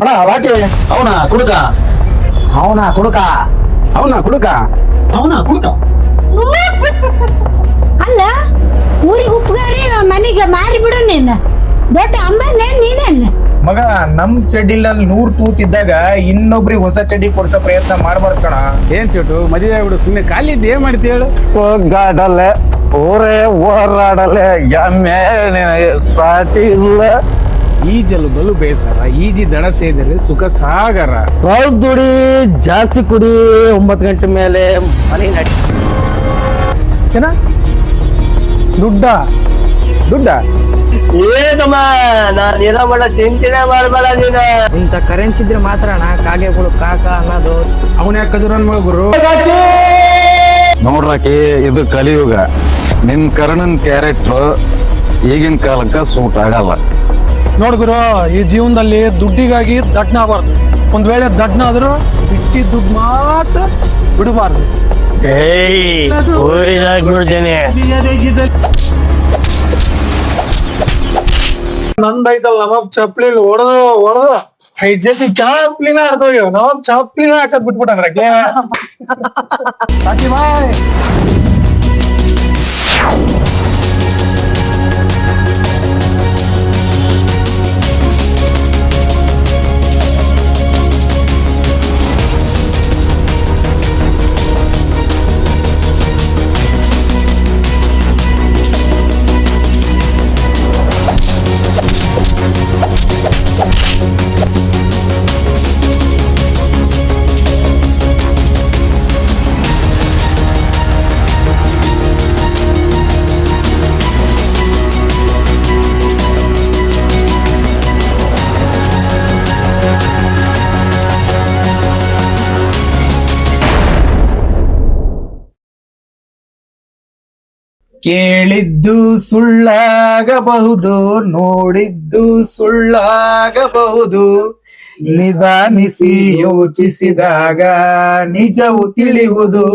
ಅಣ್ಣ ವಾಕೆ ಅವನ ಕುಡುಕ? ಅವನ ಕುಡುಕ. ಅವನ ಕುಡುಕ? ಅವನ ಕುಡುಕ? ಅಲ್ಲ ಊರಿಗೆ ಉಪ್ಪುಗಾರಿ ಮನೆಗೆ ಮಾರಿ ಬಿಡು ನೀನು ಬೇಟ ಅಂಬನೇ ನೀನೇನು? ಮಗ ನಮ್ ಚಡ್ಡಿಲಲ್ಲಿ ನೂರ್ ತೂತಿದ್ದಾಗ ಇನ್ನೊಬ್ರಿಗೆ ಹೊಸ ಚಡ್ಡಿ ಕೊಡ್ಸೋ ಪ್ರಯತ್ನ ಮಾಡ್ಬಾರ್ದು ಕಣ. ಏನ್ ಚೋಟು ಮದುವೆ ಆಗ್ಬಿಡು ಸುಮ್ಮನೆ ಖಾಲಿ ಏನ್ ಮಾಡ್ತಿ ಹೇಳು? ಹೋಗಾಡಲೆ ಊರೇ ಓರಾಡಲ್ಲ ಎಮ್ಮೆ ನಿನಗೆ ಸಾಟಿ ಇಲ್ಲ ಈಜಲು ಬಲು ಬೇಸರ ಈಜಿ ದಡ ಸೇದರೆ ಸುಖ ಸಾಗರ. ಸ್ವಲ್ಪ ದುಡಿ ಜಾಸ್ತಿ ಕುಡಿ ಒಂಬತ್ತು ಗಂಟೆ ಮೇಲೆ ಮನೆ ನಡಿ. ಏನ ದುಡ್ಡ? ದುಡ್ಡ? ಏನಮ್ಮ ನಾನು ಇರೋಬಲ್ಲ ಚಿಂತನೆ ಮಾಡಬೇಡ ನೀನು. ಇಂಥ ಕರೆನ್ಸಿ ಇದ್ರೆ ಮಾತ್ರ ಅಣ್ಣ ಕಾಗೆಗಳು ಕಾಕ ಅನ್ನೋದು. ಅವನ ಯಾಕಂದ್ರೆ ನನ್ನ ಮಗ ಗುರು? ನೋಡ್ರಾಕಿ ಇದು ಕಲಿಯುಗ. ನಿನ್ ಕರ್ಣನ್ ಕ್ಯಾರೆಕ್ಟರ್ ಈಗಿನ ಕಾಲಕ್ಕ ಸೂಟ್ ಆಗಲ್ಲ. ನೋಡ್ ಗುರು ಈ ಜೀವನದಲ್ಲಿ ದುಡ್ಡಿಗಾಗಿ ದಡ್ನ ಆಗಬಾರ್ದು. ಒಂದ್ ವೇಳೆ ದಡ್ನ ಆದ್ರೂ ಬಿಟ್ಟಿ ದುಡ್ಡು ಮಾತ್ರ ಬಿಡಬಾರ್ದು. ಏಯ್ ಊರಿನಾಗ್ಬಿಡ್ತೇನೆ ನಂದೈತಲ್ಲ ನಮಗ್ ಚಪ್ಲಿ ಹೊಡೆದು ಹೊಡೆದು ಐದ್ ಜೊತೆ ಚಾಪ್ಲಿನ ಅರ್ಧ ನಮಗ್ ಚಪ್ಲಿನ ಹಾಕದ್ ಬಿಟ್ಬಿಟ್ಟ ಸಾಕಿ ಬಾಯ್ ಕೇಳಿದ್ದು ಸುಳ್ಳಾಗಬಹುದು ನೋಡಿದ್ದು ಸುಳ್ಳಾಗಬಹುದು. ನಿಧಾನಿಸಿ ಯೋಚಿಸಿದಾಗ ನಿಜವು ತಿಳಿಯುವುದು.